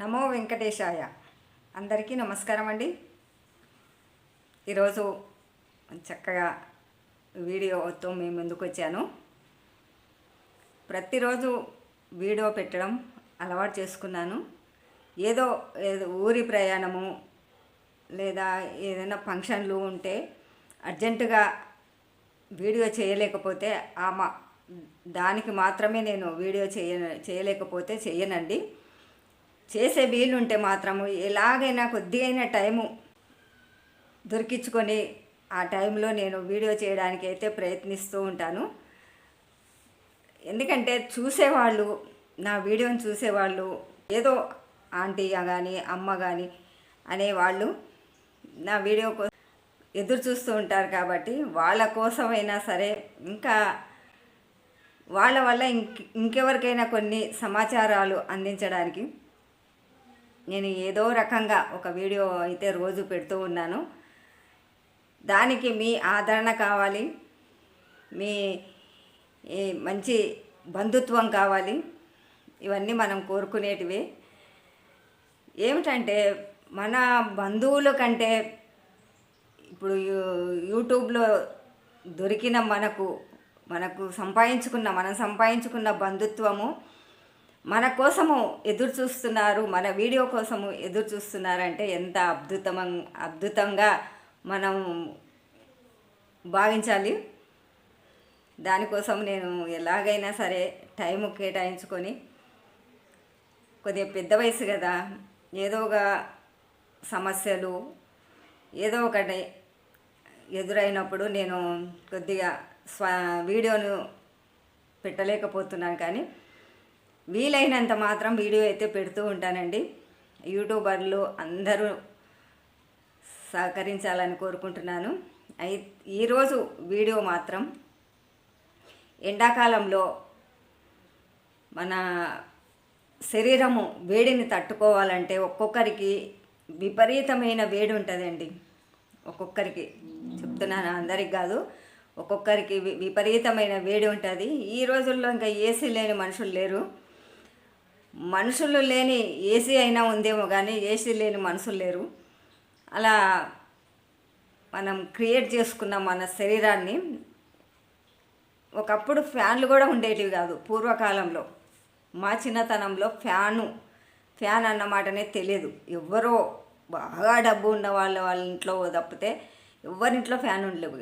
నమో వెంకటేశాయ. అందరికీ నమస్కారం అండి. ఈరోజు చక్కగా వీడియోతో మీ ముందుకు వచ్చాను? ప్రతిరోజు వీడియో పెట్టడం అలవాటు చేసుకున్నాను. ఏదో ఏదో ఊరి ప్రయాణము లేదా ఏదైనా ఫంక్షన్లు ఉంటే అర్జెంటుగా వీడియో చేయలేకపోతే ఆ మా దానికి మాత్రమే నేను వీడియో చేయ చేయలేకపోతే చేయనండి. చేసే వీలుంటే మాత్రము ఎలాగైనా కొద్దిగైన టైము దొరికించుకొని ఆ టైంలో నేను వీడియో చేయడానికి అయితే ప్రయత్నిస్తూ ఉంటాను. ఎందుకంటే చూసేవాళ్ళు నా వీడియోని చూసేవాళ్ళు ఏదో ఆంటీ కానీ అమ్మ కానీ అనేవాళ్ళు నా వీడియో కో ఎదురు చూస్తూ ఉంటారు కాబట్టి వాళ్ళ కోసమైనా సరే ఇంకా వాళ్ళ వల్ల ఇంక ఇంకెవరికైనా కొన్ని సమాచారాలు అందించడానికి నేను ఏదో రకంగా ఒక వీడియో అయితే రోజు పెడుతూ ఉన్నాను. దానికి మీ ఆదరణ కావాలి. మీ ఈ మంచి బంధుత్వం కావాలి. ఇవన్నీ మనం కోరుకునేటివి. ఏమిటంటే మన బంధువుల కంటే ఇప్పుడు యూట్యూబ్లో దొరికిన మనకు మనకు సంపాదించుకున్న మనం సంపాదించుకున్న బంధుత్వము మన కోసము ఎదురు చూస్తున్నారు మన వీడియో కోసము ఎదురు చూస్తున్నారంటే ఎంత అద్భుతం అద్భుతంగా మనం భావించాలి. దానికోసం నేను ఎలాగైనా సరే టైం కేటాయించుకొని కొద్దిగా పెద్ద వయసు కదా ఏదో ఒక సమస్యలు ఏదో ఒకటి ఎదురైనప్పుడు నేను కొద్దిగా స్వ వీడియోను పెట్టలేకపోతున్నాను కానీ వీలైనంత మాత్రం వీడియో అయితే పెడుతూ ఉంటానండి. యూట్యూబర్లు అందరూ సహకరించాలని కోరుకుంటున్నాను. అయి ఈరోజు వీడియో మాత్రం ఎండాకాలంలో మన శరీరము వేడిని తట్టుకోవాలంటే ఒక్కొక్కరికి విపరీతమైన వేడి ఉంటుందండి. ఒక్కొక్కరికి చెప్తున్నాను అందరికి కాదు ఒక్కొక్కరికి వి- విపరీతమైన వేడి ఉంటుంది. ఈ రోజుల్లో ఇంకా ఏసీ లేని మనుషులు లేరు. మనుషులు లేని ఏసీ అయినా ఉందేమో కానీ ఏసీ లేని మనుషులు లేరు. అలా మనం క్రియేట్ చేసుకున్న మన శరీరాన్ని ఒకప్పుడు ఫ్యాన్లు కూడా ఉండేటివి కాదు పూర్వకాలంలో. మా చిన్నతనంలో ఫ్యాను ఫ్యాన్ అన్నమాటనే తెలియదు. ఎవరో బాగా డబ్బు ఉన్న వాళ్ళ వాళ్ళ ఇంట్లో తప్పితే ఎవరింట్లో ఫ్యాన్ ఉండలేవు.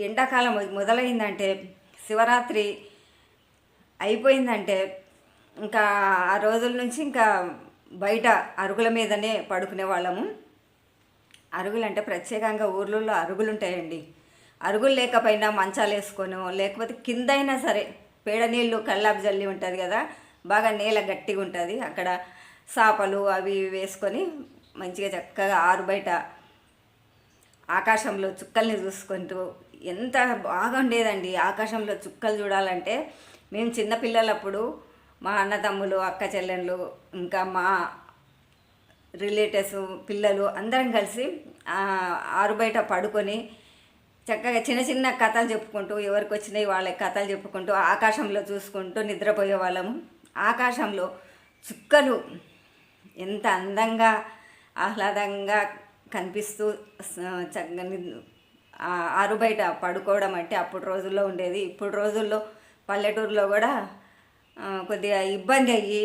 ఎండాకాలం మొదలైందంటే శివరాత్రి అయిపోయిందంటే ఇంకా ఆ రోజుల నుంచి ఇంకా బయట అరుగుల మీదనే పడుకునే వాళ్ళము. అరుగులు అంటే ప్రత్యేకంగా ఊర్లలో అరుగులు ఉంటాయండి. అరుగులు లేకపోయినా మంచాలు వేసుకొని లేకపోతే కింద అయినా సరే పేడ నీళ్ళు కల్లాపు జల్లి ఉంటుంది కదా బాగా నేల గట్టిగా ఉంటుంది. అక్కడ సాపలు అవి వేసుకొని మంచిగా చక్కగా ఆరు బయట ఆకాశంలో చుక్కల్ని చూసుకుంటూ ఎంత బాగా ఉండేదండి ఆకాశంలో చుక్కలు చూడాలంటే మేము చిన్నపిల్లలప్పుడు మా అన్నతమ్ములు అక్క చెల్లెళ్ళు ఇంకా మా రిలేటివ్స్ పిల్లలు అందరం కలిసి ఆరు బయట పడుకొని చక్కగా చిన్న చిన్న కథలు చెప్పుకుంటూ ఎవరికి వచ్చినాయి వాళ్ళ కథలు చెప్పుకుంటూ ఆకాశంలో చూసుకుంటూ నిద్రపోయే వాళ్ళము. ఆకాశంలో చుక్కలు ఎంత అందంగా ఆహ్లాదంగా కనిపిస్తూ చక్కగా ఆరు బయట పడుకోవడం అంటే అప్పుడు రోజుల్లో ఉండేది. ఇప్పుడు రోజుల్లో పల్లెటూరులో కూడా కొద్దిగా ఇబ్బంది అయ్యి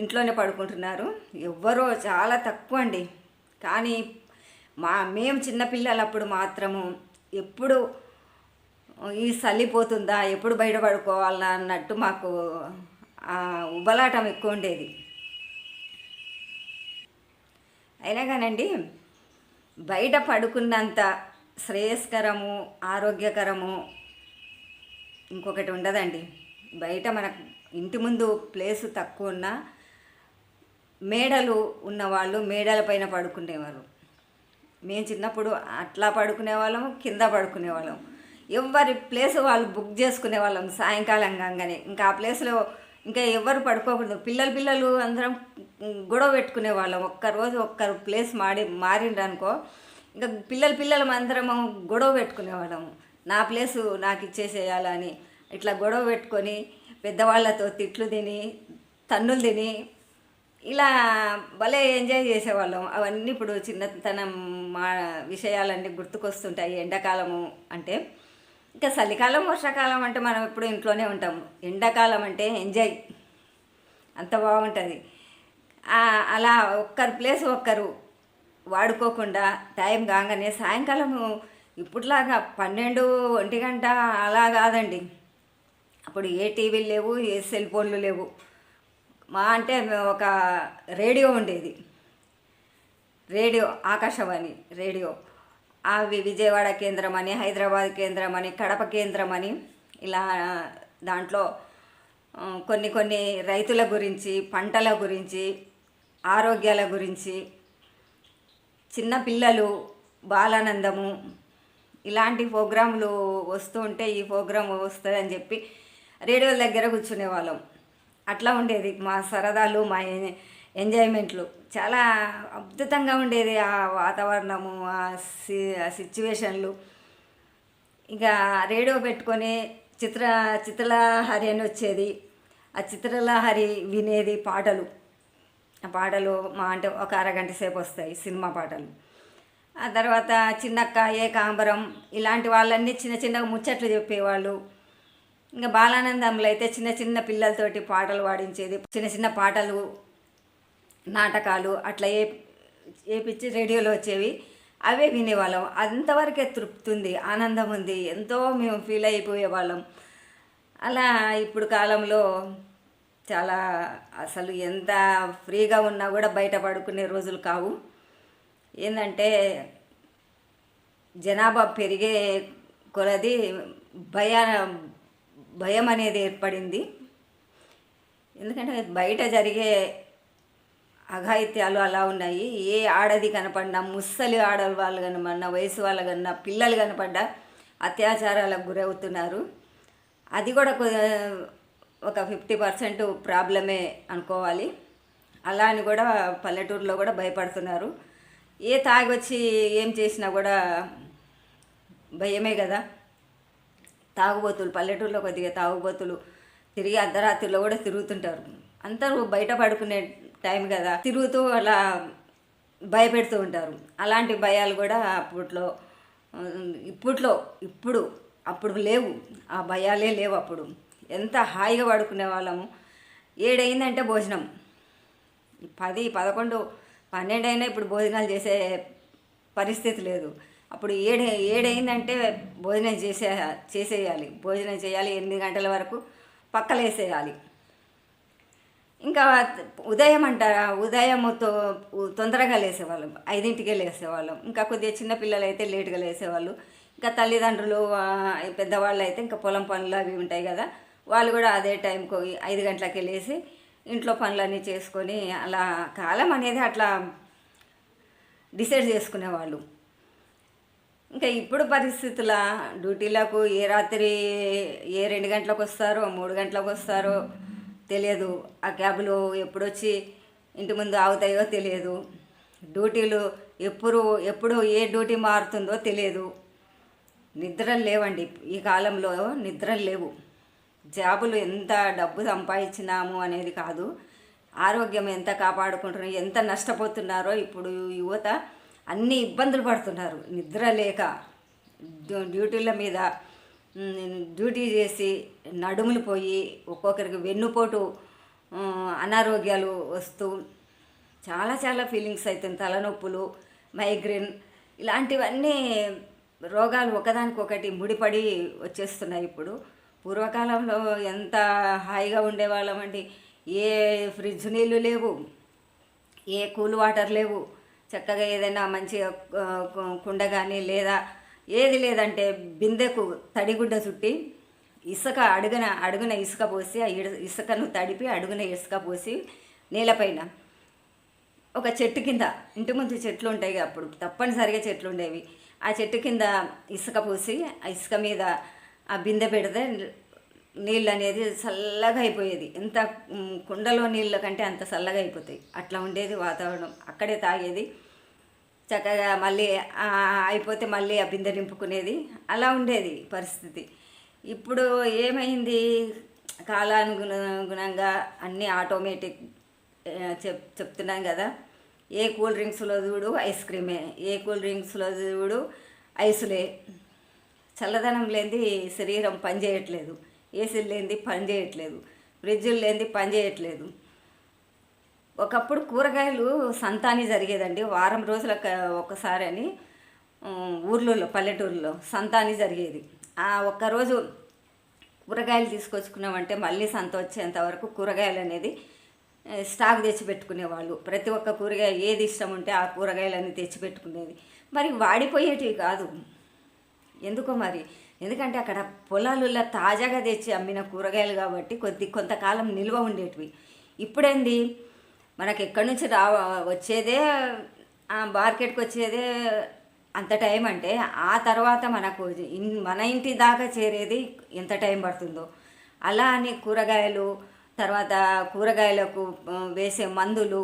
ఇంట్లోనే పడుకుంటున్నారు. ఎవ్వరో చాలా తక్కువ అండి. కానీ మా మేము చిన్నపిల్లలప్పుడు మాత్రము ఎప్పుడు ఈ చల్లిపోతుందా ఎప్పుడు బయట పడుకోవాలా అన్నట్టు మాకు ఉబలాటం ఎక్కువ ఉండేది. అయినా కానండి బయట పడుకున్నంత శ్రేయస్కరము ఆరోగ్యకరము ఇంకొకటి ఉండదండి. బయట మన ఇంటి ముందు ప్లేస్ తక్కువ ఉన్న మేడలు ఉన్నవాళ్ళు మేడల పైన పడుకునేవారు. మేము చిన్నప్పుడు అట్లా పడుకునే వాళ్ళం కింద పడుకునే వాళ్ళం ఎవరి ప్లేస్ వాళ్ళు బుక్ చేసుకునే వాళ్ళం సాయంకాలం కాగానే. ఇంకా ఆ ప్లేస్లో ఇంకా ఎవరు పడుకోకూడదు పిల్లలు పిల్లలు అందరం గొడవ పెట్టుకునే వాళ్ళం ఒక్కరోజు ఒక్కరు ప్లేస్ మాడి మారిండ్రు అనుకో ఇంకా పిల్లలు పిల్లలు అందరం గొడవ పెట్టుకునే వాళ్ళము నా ప్లేసు నాకు ఇచ్చేసేయాలని ఇట్లా గొడవ పెట్టుకొని పెద్దవాళ్ళతో తిట్లు తిని తన్నులు తిని ఇలా భలే ఎంజాయ్ చేసేవాళ్ళం. అవన్నీ ఇప్పుడు చిన్నతనం మా విషయాలన్నీ గుర్తుకొస్తుంటాయి. ఎండాకాలము అంటే ఇంకా చలికాలం వర్షాకాలం అంటే మనం ఎప్పుడు ఇంట్లోనే ఉంటాము ఎండాకాలం అంటే ఎంజాయ్. అంత బాగుంటుంది. అలా ఒక్కరి ప్లేస్ ఒక్కరు వాడుకోకుండా టైం కాగానే సాయంకాలము ఇప్పుడులాగా పన్నెండు ఒంటి గంట అలా కాదండి. అప్పుడు ఏ టీవీలు లేవు ఏ సెల్ ఫోన్లు లేవు. మా అంటే ఒక రేడియో ఉండేది. Radio Akashvani radio. అవి విజయవాడ కేంద్రం అని హైదరాబాద్ కేంద్రం అని కడప కేంద్రం అని ఇలా దాంట్లో కొన్ని కొన్ని రైతుల గురించి పంటల గురించి ఆరోగ్యాల గురించి చిన్నపిల్లలు బాలానందము ఇలాంటి ప్రోగ్రాంలు వస్తూ ఉంటే ఈ ప్రోగ్రాం అని చెప్పి రేడియోల దగ్గర కూర్చునే వాళ్ళం అట్లా ఉండేది. మా సరదాలు మా ఎంజాయ్మెంట్లు. చాలా అద్భుతంగా ఉండేది ఆ వాతావరణము ఆ సి సిచ్యువేషన్లు. ఇక రేడియో పెట్టుకొని చిత్ర చిత్రలహరి అని వచ్చేది. ఆ చిత్రలహరి వినేది పాటలు. ఆ పాటలు మా అంటే ఒక అరగంట సేపు వస్తాయి సినిమా పాటలు. ఆ తర్వాత చిన్నక్క ఏకాంబరం ఇలాంటి వాళ్ళన్నీ చిన్న చిన్నగా ముచ్చట్లు చెప్పేవాళ్ళు. ఇంకా బాలానందంలో అయితే చిన్న చిన్న పిల్లలతోటి పాటలు పాడించేది చిన్న చిన్న పాటలు నాటకాలు అట్లా ఏ ఏపిచ్చి రేడియోలో వచ్చేవి. అవే వినేవాళ్ళం. అంతవరకే తృప్తి ఉంది ఆనందం ఉంది. ఎంతో మేము ఫీల్ అయిపోయే వాళ్ళం అలా ఇప్పుడు కాలంలో చాలా అసలు ఎంత ఫ్రీగా ఉన్నా కూడా బయట పడుకునే రోజులు కావు. ఏంటంటే జనాభా పెరిగే కొలది భయ భయం అనేది ఏర్పడింది. ఎందుకంటే బయట జరిగే అఘాయిత్యాలు అలా ఉన్నాయి. ఏ ఆడది కనపడినా ముసలి ఆడవాళ్ళు కనపడినా వయసు వాళ్ళు కన్నా పిల్లలు కనపడ్డా అత్యాచారాలకు గురవుతున్నారు. అది కూడా ఒక ఫిఫ్టీ పర్సెంట్ ప్రాబ్లమే అనుకోవాలి. అలా అని కూడా పల్లెటూరులో కూడా భయపడుతున్నారు. ఏ తాగి వచ్చి ఏం చేసినా కూడా భయమే కదా. తాగుబోతులు పల్లెటూరులో కొద్దిగా తాగుబోతులు తిరిగి అర్ధరాత్రిలో కూడా తిరుగుతుంటారు. అందరూ బయట పడుకునే టైం కదా. తిరుగుతూ అలా భయపెడుతూ ఉంటారు. అలాంటి భయాలు కూడా అప్పట్లో ఇప్పట్లో ఇప్పుడు అప్పుడు లేవు. ఆ భయాలే లేవు అప్పుడు. ఎంత హాయిగా పడుకునే వాళ్ళము. ఏడైందంటే భోజనం. పది పదకొండు పన్నెండైనా ఇప్పుడు భోజనాలు చేసే పరిస్థితి లేదు. అప్పుడు ఏడు ఏడైందంటే భోజనం చేసే చేసేయాలి. భోజనం చేయాలి ఎనిమిది గంటల వరకు పక్కలేసేయాలి. ఇంకా ఉదయం అంటారా? ఉదయం తొందరగా లేసేవాళ్ళం. ఐదింటికే లేసేవాళ్ళం. ఇంకా కొద్దిగా చిన్నపిల్లలు అయితే లేటుగా లేసేవాళ్ళు. ఇంకా తల్లిదండ్రులు పెద్దవాళ్ళు అయితే ఇంకా పొలం పనులు అవి ఉంటాయి కదా వాళ్ళు కూడా అదే టైంకి ఐదు గంటలకే లేసి ఇంట్లో పనులన్నీ చేసుకొని అలా కాలం అనేది అట్లా డిసైడ్ చేసుకునేవాళ్ళు. ఇంకా ఇప్పుడు పరిస్థితుల డ్యూటీలకు ఏ రాత్రి ఏ రెండు గంటలకు వస్తారో మూడు గంటలకు వస్తారో తెలియదు. ఆ క్యాబులు ఎప్పుడొచ్చి ఇంటి ముందు ఆగుతాయో తెలియదు. డ్యూటీలు ఎప్పుడు ఎప్పుడు ఏ డ్యూటీ మారుతుందో తెలియదు. నిద్రలు లేవండి. ఈ కాలంలో నిద్రలు లేవు. జాబులు ఎంత డబ్బు సంపాదించినాము అనేది కాదు. ఆరోగ్యం ఎంత కాపాడుకుంటున్నారు ఎంత నష్టపోతున్నారో ఇప్పుడు యువత అన్ని ఇబ్బందులు పడుతున్నారు. నిద్ర లేక డ్యూటీల మీద డ్యూటీ చేసి నడుములు పోయి ఒక్కొక్కరికి వెన్నుపోటు అనారోగ్యాలు వస్తూ చాలా చాలా ఫీలింగ్స్ అవుతుంది తలనొప్పులు మైగ్రేన్ ఇలాంటివన్నీ రోగాలు ఒకదానికొకటి ముడిపడి వచ్చేస్తున్నాయి ఇప్పుడు. పూర్వకాలంలో ఎంత హాయిగా ఉండేవాళ్ళమండి ఏ ఫ్రిడ్జ్ నీళ్ళు లేవు ఏ కూల్ వాటర్ లేవు. చక్కగా ఏదైనా మంచిగా కుండ కానీ లేదా ఏది లేదంటే బిందెకు తడిగుడ్డ చుట్టి ఇసుక అడుగున అడుగున ఇసుక పోసి ఆ ఇడ- ఇసుకను తడిపి అడుగున ఇసుక పోసి నేలపైన ఒక చెట్టు కింద ఇంటి ముందు చెట్లు ఉంటాయి అప్పుడు తప్పనిసరిగా చెట్లు ఉండేవి. ఆ చెట్టు కింద ఇసుక పోసి ఆ ఇసుక మీద ఆ బిందె పెడితే నీళ్ళు అనేది చల్లగా అయిపోయేది. ఎంత కుండలో నీళ్ళ కంటే అంత చల్లగా అయిపోతాయి. అట్లా ఉండేది వాతావరణం. అక్కడే తాగేది. చక్కగా మళ్ళీ అయిపోతే మళ్ళీ ఆ బిందె నింపుకునేది. అలా ఉండేది పరిస్థితి. ఇప్పుడు ఏమైంది? కాలానుగుణంగా అన్నీ ఆటోమేటిక్ చెప్ చెప్తున్నాం కదా. ఏ కూల్ డ్రింక్స్లో చూడు ఐస్ క్రీమే. ఏ కూల్ డ్రింక్స్లో చూడు ఐసులే. చల్లదనం లేనిది శరీరం పనిచేయట్లేదు. ఏసీలు లేనిది పనిచేయట్లేదు. ఫ్రిడ్జులు లేనిది పనిచేయట్లేదు. ఒకప్పుడు కూరగాయలు సంతాని జరిగేదండి. వారం రోజుల ఒకసారి అని ఊర్లలో పల్లెటూరులో సంతాని జరిగేది. ఆ ఒక్కరోజు కూరగాయలు తీసుకొచ్చుకున్నామంటే మళ్ళీ సంత వచ్చేంత వరకు కూరగాయలు అనేది స్టాక్ తెచ్చిపెట్టుకునేవాళ్ళు. ప్రతి ఒక్క కూరగాయ ఏది ఇష్టం ఉంటే ఆ కూరగాయలన్నీ తెచ్చిపెట్టుకునేది. మరి వాడిపోయేటివి కాదు. ఎందుకో మరి? ఎందుకంటే అక్కడ పొలాలలో తాజాగా తెచ్చి అమ్మిన కూరగాయలు కాబట్టి కొద్ది కొంతకాలం నిల్వ ఉండేటివి. ఇప్పుడేంది? మనకి ఎక్కడి నుంచి రా వచ్చేదే మార్కెట్కి వచ్చేదే అంత టైం అంటే ఆ తర్వాత మనకు మన ఇంటి దాకా చేరేది ఎంత టైం పడుతుందో. అలా అని కూరగాయలు తర్వాత కూరగాయలకు వేసే మందులు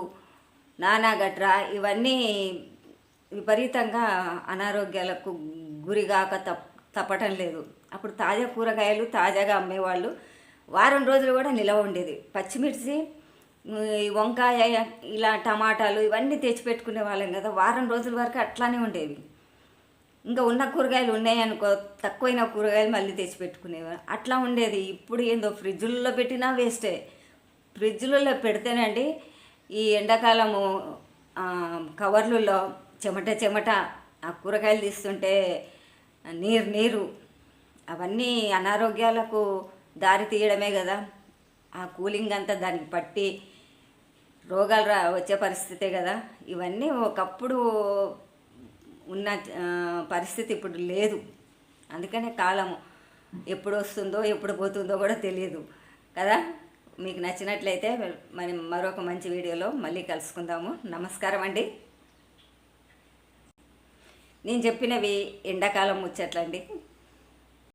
నానా గట్రా ఇవన్నీ విపరీతంగా అనారోగ్యాలకు గురిగాక తప్ తప్పటం లేదు. అప్పుడు తాజా కూరగాయలు తాజాగా అమ్మేవాళ్ళు. వారం రోజులు కూడా నిలవ ఉండేది. పచ్చిమిర్చి ఈ వంకాయ ఇలా టమాటాలు ఇవన్నీ తెచ్చిపెట్టుకునే వాళ్ళం కదా. వారం రోజుల వరకు అట్లానే ఉండేవి. ఇంకా ఉన్న కూరగాయలు ఉన్నాయనుకో తక్కువైన కూరగాయలు మళ్ళీ తెచ్చిపెట్టుకునేవారు అట్లా ఉండేది. ఇప్పుడు ఏందో ఫ్రిడ్జుల్లో పెట్టినా వేస్టే. ఫ్రిడ్జులలో పెడితేనండి ఈ ఎండాకాలము కవర్లలో చెమట చెమట ఆ కూరగాయలు తీస్తుంటే నీరు నీరు. అవన్నీ అనారోగ్యాలకు దారి తీయడమే కదా. ఆ కూలింగ్ అంతా దానికి పట్టి రోగాలు రా వచ్చే పరిస్థితే కదా. ఇవన్నీ ఒకప్పుడు ఉన్న పరిస్థితి ఇప్పుడు లేదు. అందుకనే కాలము ఎప్పుడు వస్తుందో ఎప్పుడు పోతుందో కూడా తెలియదు. కదా? మీకు నచ్చినట్లయితే మరి మరొక మంచి వీడియోలో మళ్ళీ కలుసుకుందాము. నమస్కారం అండి. నేను చెప్పినవి ఎండాకాలం ముచ్చట్లండి.